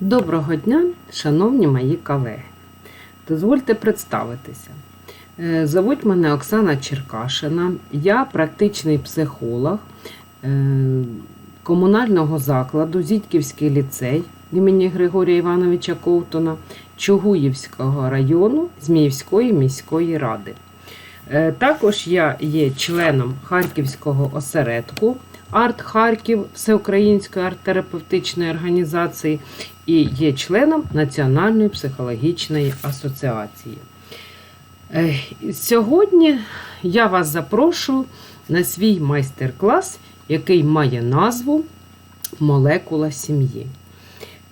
Доброго дня, шановні мої колеги. Дозвольте представитися. Е, Зовуть мене Оксана Черкашина, я практичний психолог е, комунального закладу Зітьківський ліцей імені Григорія Івановича Ковтуна Чугуївського району Зміївської міської ради. Е, Також я є членом Харківського осередку Арт Харків Всеукраїнської арт-терапевтичної організації і є членом Національної психологічної асоціації. Сьогодні я вас запрошую на свій майстер-клас, який має назву Молекула сім'ї.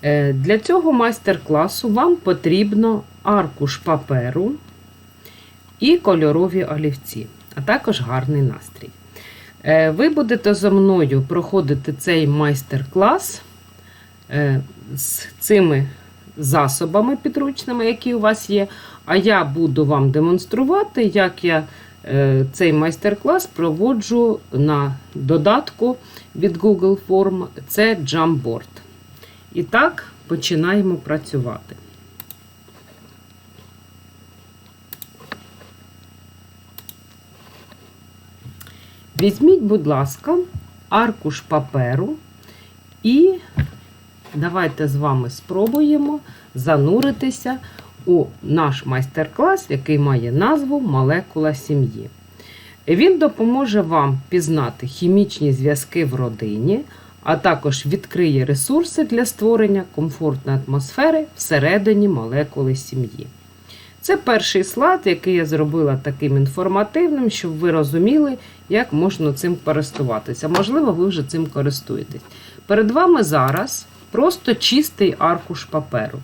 Е, Для цього майстер-класу вам потрібно аркуш паперу і кольорові олівці, а також гарний настрій. Е, Ви будете зо мною проходити цей майстер-клас е, з цими засобами підручними, які у вас є. А я буду вам демонструвати, як я е, цей майстер-клас проводжу на додатку від Google Form. Це Jamboard. І так, починаємо працювати. Візьміть, будь ласка, аркуш паперу і давайте з вами спробуємо зануритися у наш майстер-клас, який має назву Молекула сім'ї. Він допоможе вам пізнати хімічні зв'язки в родині, а також відкриє ресурси для створення комфортної атмосфери всередині молекули сім'ї. Це перший слайд, який я зробила таким інформативним, щоб ви розуміли, як можна цим користуватися. Можливо, ви вже цим користуєтесь. Перед вами зараз просто чистий аркуш паперу.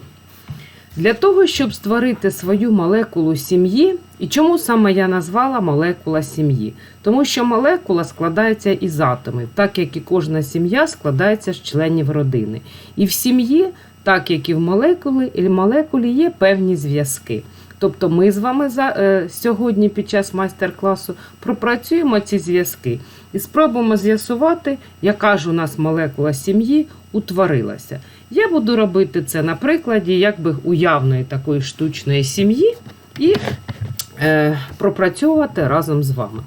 Для того, щоб створити свою молекулу сім'ї, і чому саме я назвала молекула сім'ї? Тому що молекула складається із атомів, так як і кожна сім'я складається з членів родини. І в сім'ї, так як і в молекулі, і в молекулі є певні зв'язки. Тобто ми з вами за, е, сьогодні під час майстер-класу пропрацюємо ці зв'язки і спробуємо з'ясувати, яка ж у нас молекула сім'ї утворилася. Я буду робити це на прикладі якби уявної такої штучної сім'ї і е, пропрацьовувати разом з вами.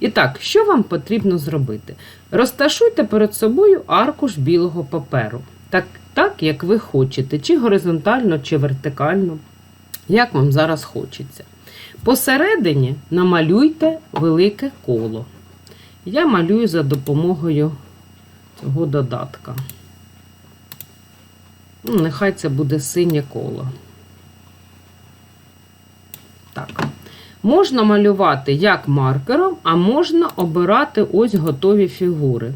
І так, що вам потрібно зробити? Розташуйте перед собою аркуш білого паперу, так, так як ви хочете, чи горизонтально, чи вертикально як вам зараз хочеться. Посередині намалюйте велике коло. Я малюю за допомогою цього додатка. Ну, Нехай це буде синє коло. Так. Можна малювати як маркером, а можна обирати ось готові фігури.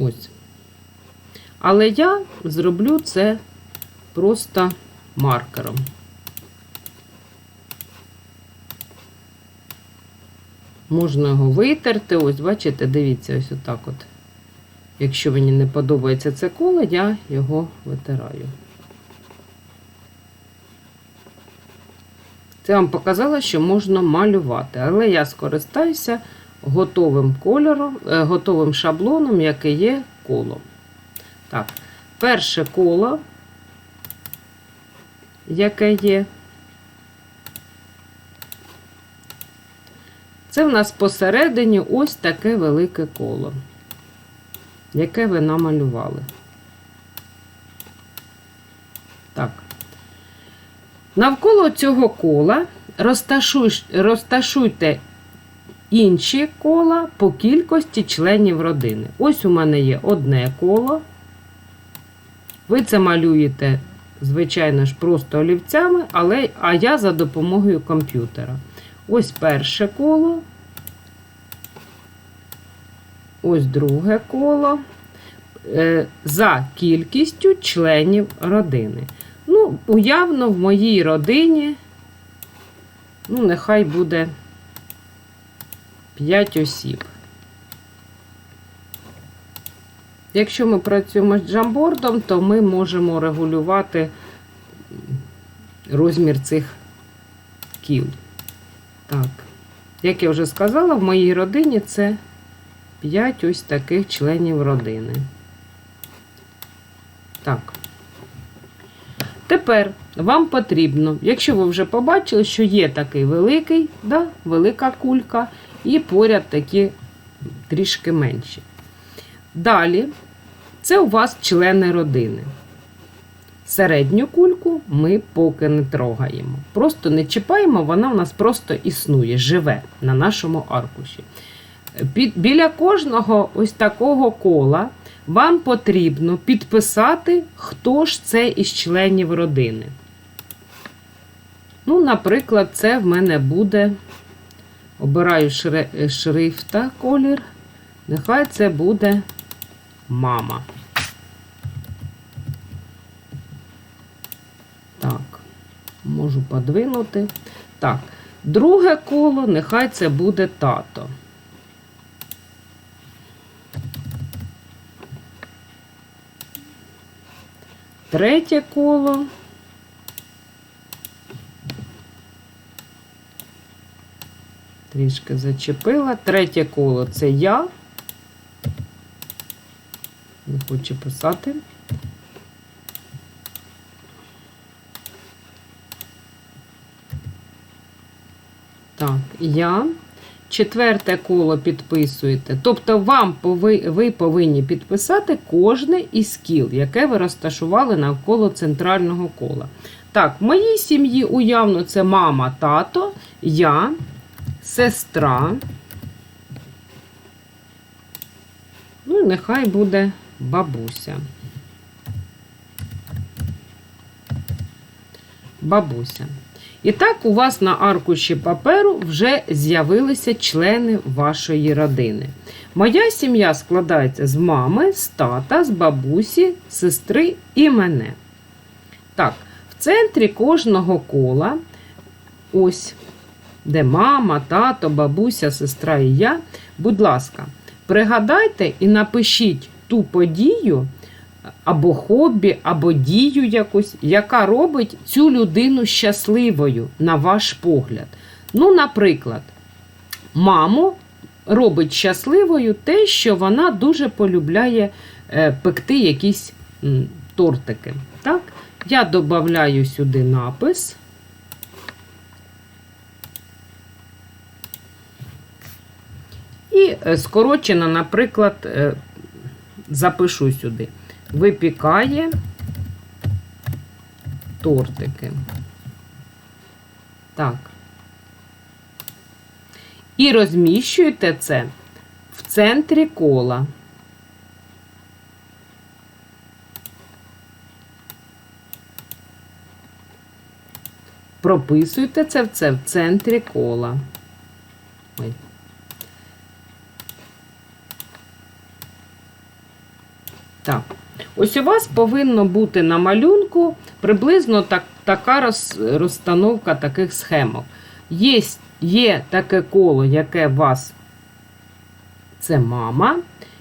Ось. Але я зроблю це просто маркером. Можна його витерти. Ось, бачите, дивіться, ось отак от. Якщо мені не подобається це коло, я його витираю. Це вам показало, що можна малювати, але я скористаюся готовим кольором, е, готовим шаблоном, який є коло. Так, перше коло яке є. Це в нас посередині ось таке велике коло, яке ви намалювали. Так. Навколо цього кола розташуйте інші кола по кількості членів родини. Ось у мене є одне коло. Ви це малюєте звичайно ж, просто олівцями, але, а я за допомогою комп'ютера. Ось перше коло. Ось друге коло. Е, за кількістю членів родини. Ну, уявно, в моїй родині, ну, нехай буде 5 осіб. Якщо ми працюємо з джамбордом, то ми можемо регулювати розмір цих кіл. Так, як я вже сказала, в моїй родині це 5 ось таких членів родини. Так. Тепер вам потрібно, якщо ви вже побачили, що є такий великий, да, велика кулька, і поряд такі трішки менші. Далі, це у вас члени родини. Середню кульку ми поки не трогаємо. Просто не чіпаємо, вона у нас просто існує, живе на нашому аркуші. Біля кожного ось такого кола вам потрібно підписати, хто ж це із членів родини. Ну, наприклад, це в мене буде. Обираю шри- шрифта колір. Нехай це буде мама. Так, можу подвинути. Так, друге коло, нехай це буде тато. Третє коло. Трішки зачепила. Третє коло це я. Не хочу писати. Так, я. Четверте коло підписуєте. Тобто, вам пови, ви повинні підписати кожне із кіл, яке ви розташували навколо центрального кола. Так, в моїй сім'ї уявно це мама, тато, я, сестра. Ну, і нехай буде бабуся. Бабуся. І так, у вас на аркуші паперу вже з'явилися члени вашої родини. Моя сім'я складається з мами, з тата, з бабусі, сестри і мене. Так, в центрі кожного кола, ось, де мама, тато, бабуся, сестра і я, будь ласка, пригадайте і напишіть ту подію, або хобі, або дію якусь, яка робить цю людину щасливою, на ваш погляд. Ну, наприклад, маму робить щасливою те, що вона дуже полюбляє е, пекти якісь тортики. Так? Я додаю сюди напис. І е, скорочено, наприклад, е, запишу сюди випікає тортики. Так. І розміщуєте це в центрі кола. Прописуйте це в це в центрі кола. Ой. Так. Ось у вас повинно бути на малюнку приблизно так, така роз, розстановка таких схемок. Є, є таке коло, яке у вас це мама.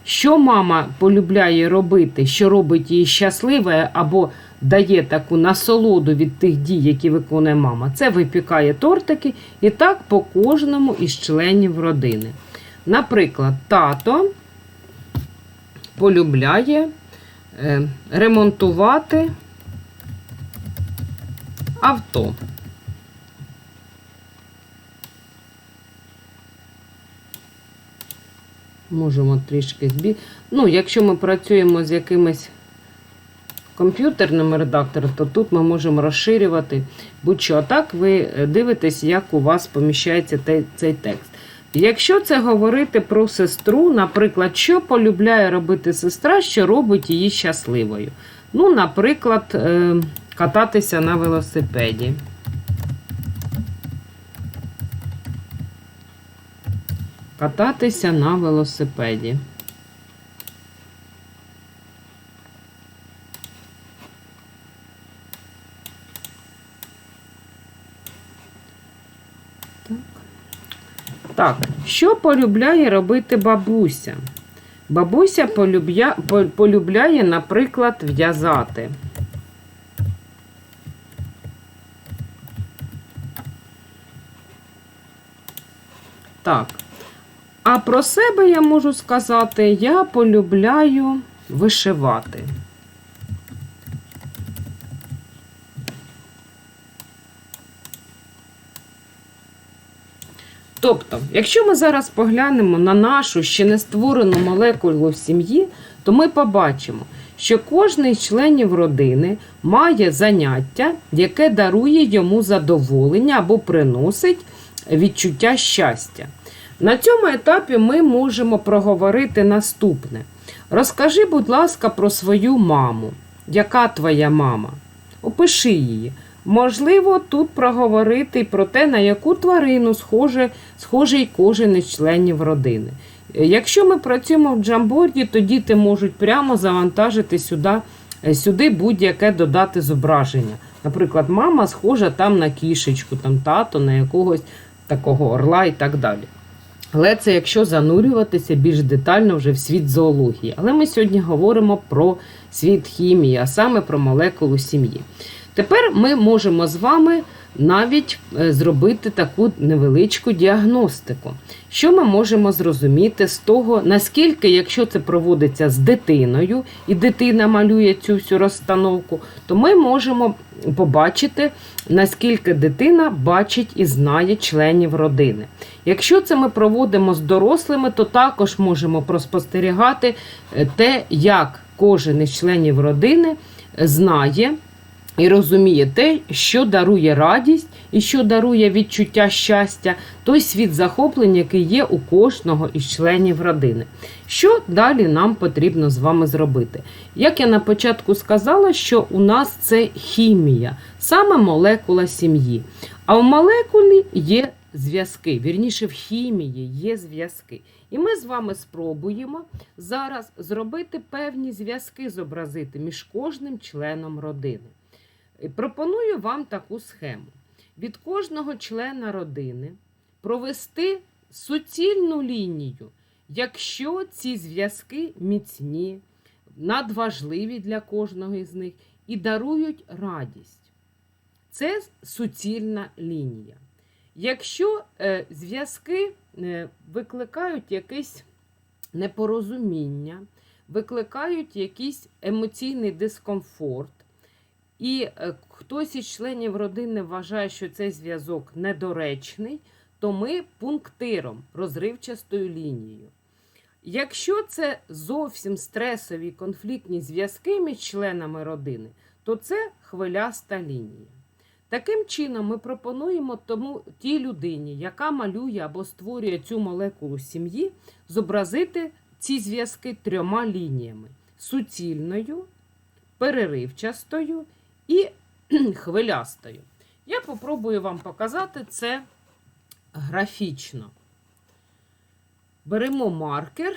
Що мама полюбляє робити, що робить її щасливою, або дає таку насолоду від тих дій, які виконує мама, це випікає тортики і так по кожному із членів родини. Наприклад, тато полюбляє ремонтувати авто. Можемо трішки збі... Ну, якщо ми працюємо з якимось комп'ютерним редактором, то тут ми можемо розширювати будь-що. А так ви дивитесь, як у вас поміщається цей текст. Якщо це говорити про сестру, наприклад, що полюбляє робити сестра, що робить її щасливою. Ну, наприклад, е, кататися на велосипеді. Кататися на велосипеді. Так. Так, що полюбляє робити бабуся? Бабуся полюбля... полюбляє, наприклад, в'язати. Так. А про себе я можу сказати, я полюбляю вишивати. Тобто, якщо ми зараз поглянемо на нашу ще не створену молекулу в сім'ї, то ми побачимо, що кожний з членів родини має заняття, яке дарує йому задоволення або приносить відчуття щастя. На цьому етапі ми можемо проговорити наступне. Розкажи, будь ласка, про свою маму. Яка твоя мама? Опиши її. Можливо, тут проговорити про те, на яку тварину схоже, схожий кожен із членів родини. Е, Якщо ми працюємо в джамборді, то діти можуть прямо завантажити сюди, е, сюди будь-яке додати зображення. Наприклад, мама схожа там на кішечку, там тато на якогось такого орла і так далі. Але це якщо занурюватися більш детально вже в світ зоології. Але ми сьогодні говоримо про світ хімії, а саме про молекулу сім'ї. Тепер ми можемо з вами навіть е, зробити таку невеличку діагностику. Що ми можемо зрозуміти з того, наскільки, якщо це проводиться з дитиною, і дитина малює цю всю розстановку, то ми можемо побачити, наскільки дитина бачить і знає членів родини. Якщо це ми проводимо з дорослими, то також можемо проспостерігати е, те, як кожен із членів родини знає і розуміє те, що дарує радість і що дарує відчуття щастя, той світ захоплення, який є у кожного із членів родини. Що далі нам потрібно з вами зробити? Як я на початку сказала, що у нас це хімія, саме молекула сім'ї. А в молекулі є зв'язки. Вірніше, в хімії є зв'язки. І ми з вами спробуємо зараз зробити певні зв'язки, зобразити між кожним членом родини. І Пропоную вам таку схему. Від кожного члена родини провести суцільну лінію, якщо ці зв'язки міцні, надважливі для кожного із них і дарують радість. Це суцільна лінія. Якщо е, зв'язки е, викликають якесь непорозуміння, викликають якийсь емоційний дискомфорт, і е, хтось із членів родини вважає, що цей зв'язок недоречний, то ми пунктиром, розривчастою лінією. Якщо це зовсім стресові конфліктні зв'язки між членами родини, то це хвиляста лінія. Таким чином, ми пропонуємо тому тій людині, яка малює або створює цю молекулу сім'ї, зобразити ці зв'язки трьома лініями: суцільною, переривчастою і хвилястою. Я попробую вам показати це графічно. Беремо маркер.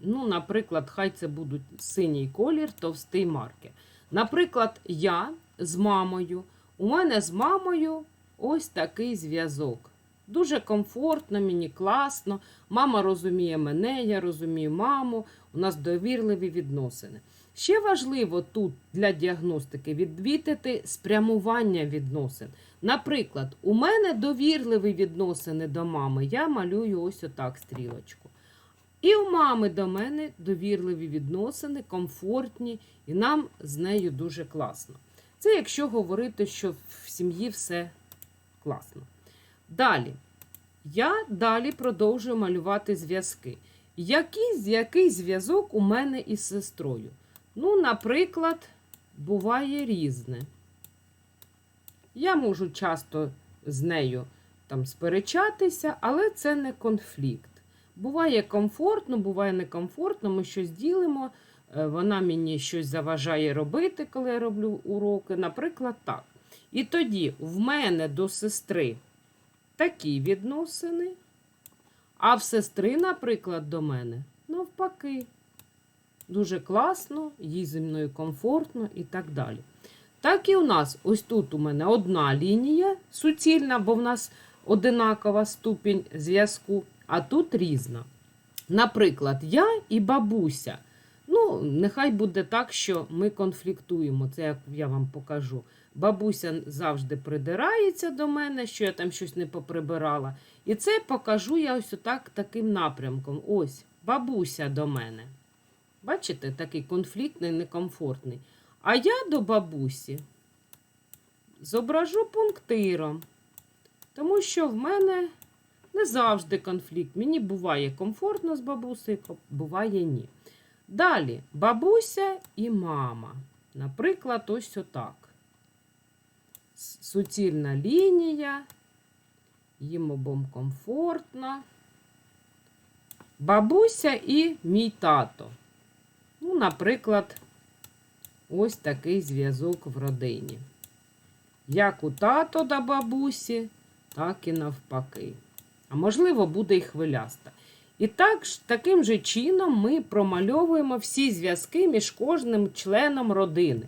Ну, наприклад, хай це буде синій колір, товстий маркер. Наприклад, я з мамою. У мене з мамою ось такий зв'язок. Дуже комфортно, мені класно. Мама розуміє мене, я розумію маму. У нас довірливі відносини. Ще важливо тут для діагностики відмітити спрямування відносин. Наприклад, у мене довірливі відносини до мами, я малюю ось отак стрілочку. І у мами до мене довірливі відносини, комфортні, і нам з нею дуже класно. Це якщо говорити, що в сім'ї все класно. Далі. Я далі продовжую малювати зв'язки. Який зв'язок у мене із сестрою? Ну, наприклад, буває різне. Я можу часто з нею там сперечатися, але це не конфлікт. Буває комфортно, буває некомфортно, ми щось ділимо, е, вона мені щось заважає робити, коли я роблю уроки. Наприклад, так. І тоді в мене до сестри такі відносини, а в сестри, наприклад, до мене навпаки. Дуже класно, їй зі мною комфортно і так далі. Так і у нас, ось тут у мене одна лінія суцільна, бо в нас одинакова ступінь зв'язку, а тут різна. Наприклад, я і бабуся. Ну, нехай буде так, що ми конфліктуємо, це як я вам покажу. Бабуся завжди придирається до мене, що я там щось не поприбирала. І це покажу я ось отак таким напрямком. Ось, бабуся до мене. Бачите, такий конфліктний, некомфортний. А я до бабусі зображу пунктиром, тому що в мене Не завжди конфлікт. Мені буває комфортно з бабусею, буває ні. Далі бабуся і мама. Наприклад, ось отак. Суцільна лінія, їм обом комфортно. Бабуся і мій тато. Наприклад, ось такий зв'язок в родині. Як у тато до бабусі, так і навпаки. А можливо, буде і хвиляста. І так, таким же чином ми промальовуємо всі зв'язки між кожним членом родини.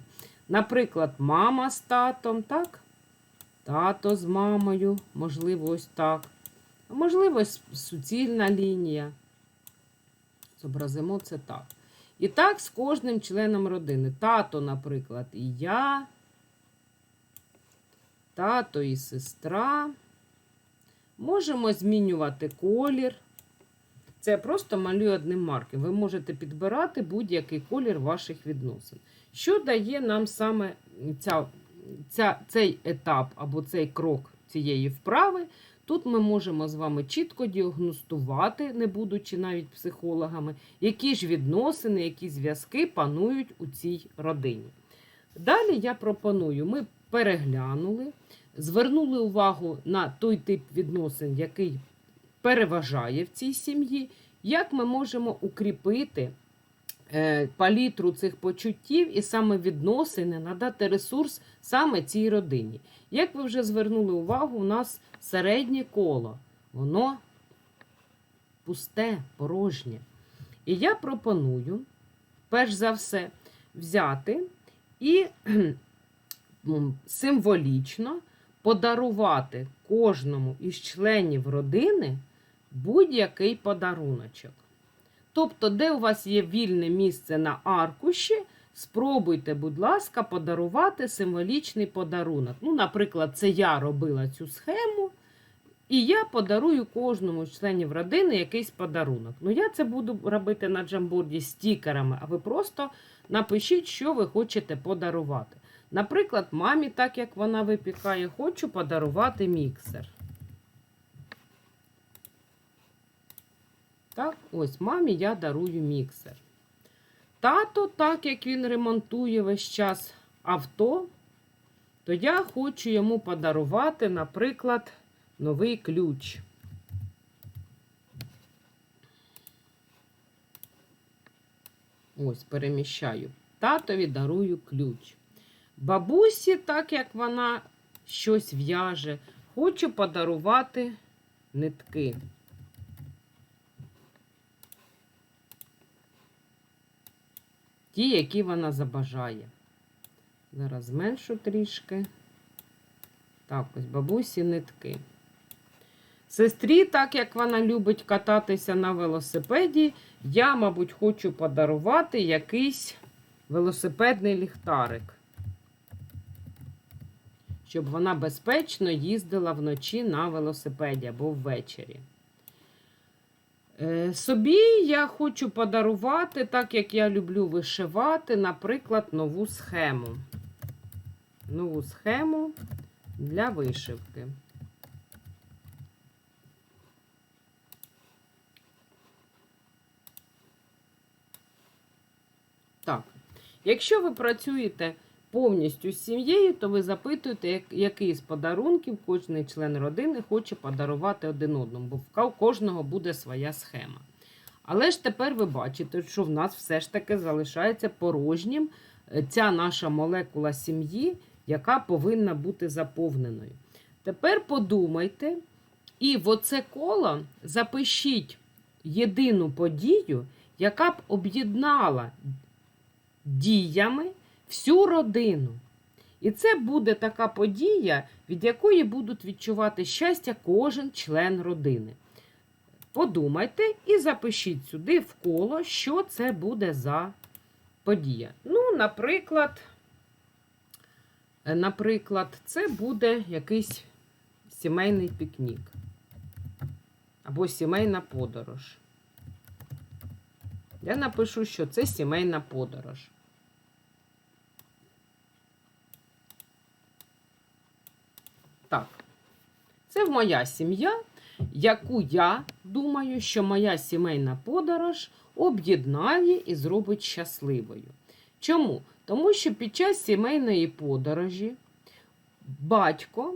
Наприклад, мама з татом, так? Тато з мамою, можливо, ось так. А можливо, суцільна лінія. Зобразимо це так. І так з кожним членом родини. Тато, наприклад, і я, тато і сестра. Можемо змінювати колір. Це я просто малюю одним марком. Ви можете підбирати будь-який колір ваших відносин. Що дає нам саме ця, ця, цей етап або цей крок цієї вправи? Тут ми можемо з вами чітко діагностувати, не будучи навіть психологами, які ж відносини, які зв'язки панують у цій родині. Далі я пропоную, ми переглянули, звернули увагу на той тип відносин, який переважає в цій сім'ї, як ми можемо укріпити палітру цих почуттів і саме відносини, надати ресурс саме цій родині. Як ви вже звернули увагу, у нас середнє коло, воно пусте, порожнє. І я пропоную, перш за все, взяти і символічно подарувати кожному із членів родини будь-який подаруночок. Тобто, де у вас є вільне місце на аркуші, спробуйте, будь ласка, подарувати символічний подарунок. Ну, наприклад, це я робила цю схему, і я подарую кожному з членів родини якийсь подарунок. Ну, я це буду робити на джамборді стікерами, а ви просто напишіть, що ви хочете подарувати. Наприклад, мамі, так як вона випікає, хочу подарувати міксер. Так, ось мамі я дарую міксер. Тато, так як він ремонтує весь час авто, то я хочу йому подарувати, наприклад, новий ключ. Ось, переміщаю. Татові дарую ключ. Бабусі, так як вона щось в'яже, хочу подарувати нитки. Ті, які вона забажає. Зараз зменшу трішки. Так, ось бабусі нитки. Сестрі, так як вона любить кататися на велосипеді, я, мабуть, хочу подарувати якийсь велосипедний ліхтарик. Щоб вона безпечно їздила вночі на велосипеді або ввечері. Е, Собі я хочу подарувати, так як я люблю вишивати, наприклад, нову схему. Нову схему для вишивки. Так, якщо ви працюєте повністю з сім'єю, то ви запитуєте, як- який з подарунків кожен член родини хоче подарувати один одному, бо в кожного буде своя схема. Але ж тепер ви бачите, що в нас все ж таки залишається порожнім е, ця наша молекула сім'ї, яка повинна бути заповненою. Тепер подумайте і в оце коло запишіть єдину подію, яка б об'єднала діями всю родину. І це буде така подія, від якої будуть відчувати щастя кожен член родини. Подумайте і запишіть сюди в коло, що це буде за подія. Ну, наприклад, наприклад, це буде якийсь сімейний пікнік або сімейна подорож. Я напишу, що це сімейна подорож. Так, це моя сім'я. яку я думаю, що моя сімейна подорож об'єднає і зробить щасливою. Чому? Тому що під час сімейної подорожі батько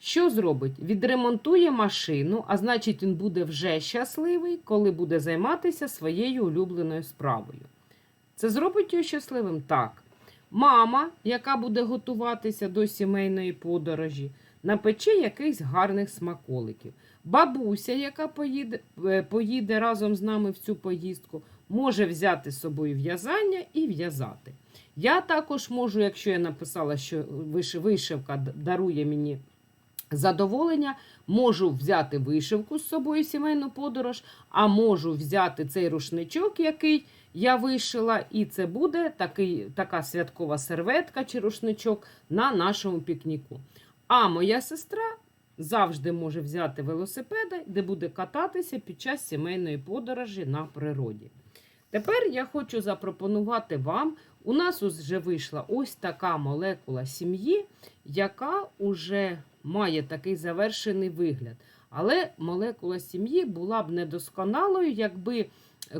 що зробить? Відремонтує машину, а значить, він буде вже щасливий, коли буде займатися своєю улюбленою справою. Це зробить його щасливим? Так. Мама, яка буде готуватися до сімейної подорожі, напече якихось гарних смаколиків. Бабуся, яка поїде, е, поїде разом з нами в цю поїздку, може взяти з собою в'язання і в'язати. Я також можу, якщо я написала, що вишивка дарує мені задоволення, можу взяти вишивку з собою сімейну подорож, а можу взяти цей рушничок, який я вишила, і це буде такий, така святкова серветка чи рушничок на нашому пікніку. А моя сестра завжди може взяти велосипеда, де буде кататися під час сімейної подорожі на природі. Тепер я хочу запропонувати вам. У нас вже вийшла ось така молекула сім'ї, яка вже має такий завершений вигляд. Але молекула сім'ї була б недосконалою, якби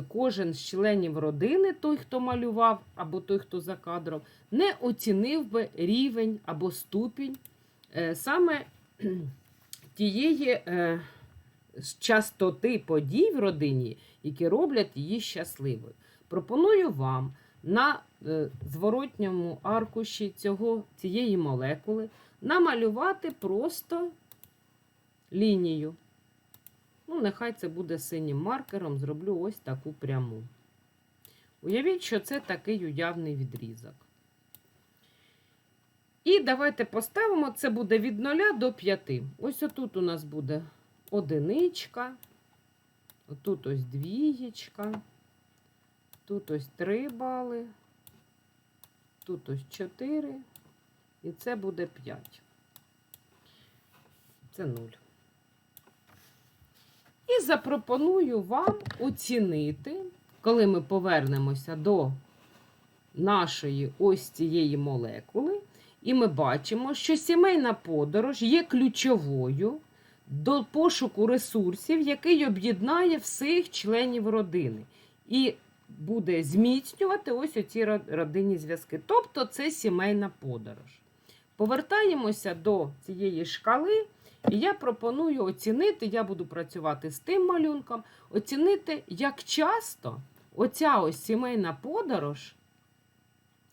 кожен з членів родини, той, хто малював, або той, хто за кадром, не оцінив би рівень або ступінь саме тієї е, частоти подій в родині, які роблять її щасливою. Пропоную вам на е, зворотньому аркуші цього, цієї молекули намалювати просто лінію. Ну, нехай це буде синім маркером, зроблю ось таку пряму. Уявіть, що це такий уявний відрізок. І давайте поставимо, це буде від 0 до 5. Ось отут у нас буде одиничка, отут ось двієчка, тут ось 3 бали, тут ось 4, і це буде 5. Це 0. І запропоную вам оцінити, коли ми повернемося до нашої ось цієї молекули, і ми бачимо, що сімейна подорож є ключовою до пошуку ресурсів, який об'єднає всіх членів родини. І буде зміцнювати ось оці родинні зв'язки. Тобто це сімейна подорож. Повертаємося до цієї шкали, і я пропоную оцінити, я буду працювати з тим малюнком, оцінити, як часто оця ось сімейна подорож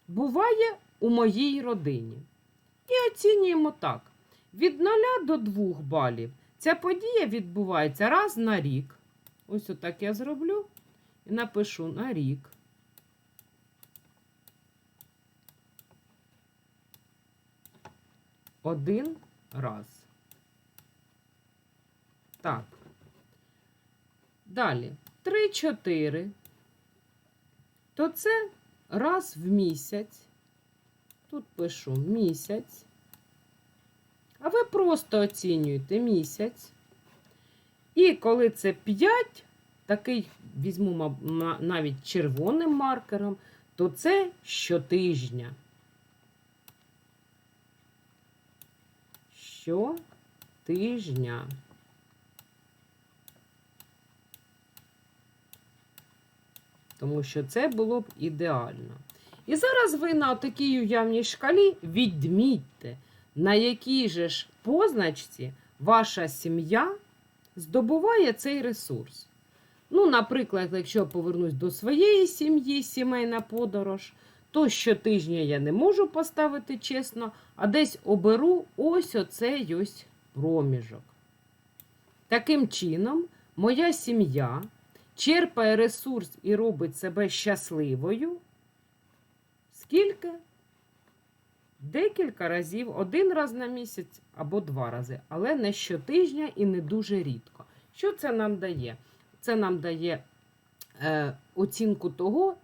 буває у моїй родині. І оцінюємо так: від 0 до 2 балів. Ця подія відбувається раз на рік. Ось отак я зроблю і напишу на рік. Один раз. Так. Далі. 3-4. То це раз в місяць. Тут пишу місяць. А ви просто оцінюєте місяць. І коли це 5, такий візьму навіть червоним маркером, то це щотижня. Щотижня. Тому що це було б ідеально. І зараз ви на такій уявній шкалі відмітьте, на якій же ж позначці ваша сім'я здобуває цей ресурс. Ну, наприклад, якщо я повернусь до своєї сім'ї, сімейна подорож, то щотижня я не можу поставити чесно, а десь оберу ось оцей ось проміжок. Таким чином, моя сім'я черпає ресурс і робить себе щасливою. Скільки? Декілька разів, один раз на місяць або два рази, але не щотижня і не дуже рідко. Що це нам дає? Це нам дає е, оцінку того,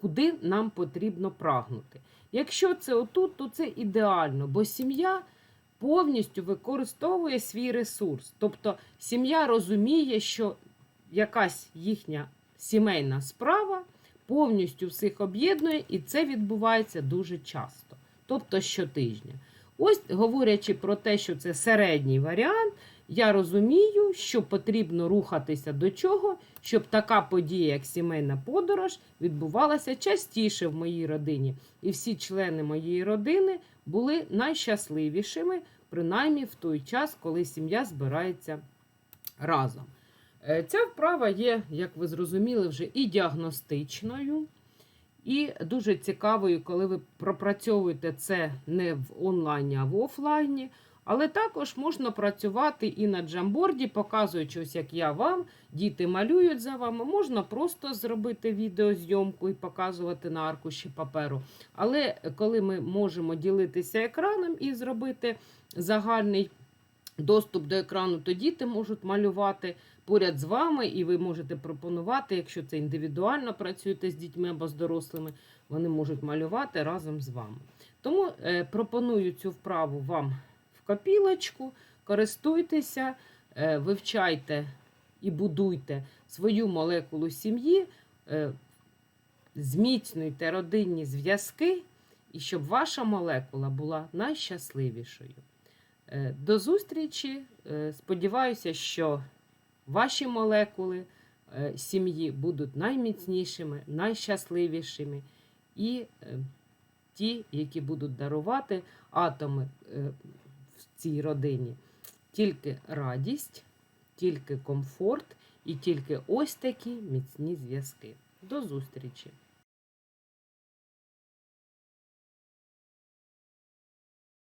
куди нам потрібно прагнути. Якщо це отут, то це ідеально, бо сім'я повністю використовує свій ресурс. Тобто сім'я розуміє, що якась їхня сімейна справа повністю всіх об'єднує, і це відбувається дуже часто, тобто щотижня. Ось говорячи про те, що це середній варіант, я розумію, що потрібно рухатися до чого, щоб така подія, як сімейна подорож, відбувалася частіше в моїй родині. І всі члени моєї родини були найщасливішими, принаймні в той час, коли сім'я збирається разом. Е, Ця вправа є, як ви зрозуміли, вже і діагностичною, і дуже цікавою, коли ви пропрацьовуєте це не в онлайні, а в офлайні. Але також можна працювати і на джамборді, показуючи, ось як я вам, діти малюють за вами. Можна просто зробити відеозйомку і показувати на аркуші паперу. Але коли ми можемо ділитися екраном і зробити загальний доступ до екрану, то діти можуть малювати поряд з вами, і ви можете пропонувати, якщо це індивідуально працюєте з дітьми або з дорослими, вони можуть малювати разом з вами. Тому е, пропоную цю вправу вам в копілочку, користуйтеся, е, вивчайте і будуйте свою молекулу сім'ї, е, зміцнюйте родинні зв'язки, і щоб ваша молекула була найщасливішою. До зустрічі. Сподіваюся, що ваші молекули е, сім'ї будуть найміцнішими, найщасливішими і е, ті, які будуть дарувати атоми е, в цій родині. Тільки радість, тільки комфорт і тільки ось такі міцні зв'язки. До зустрічі!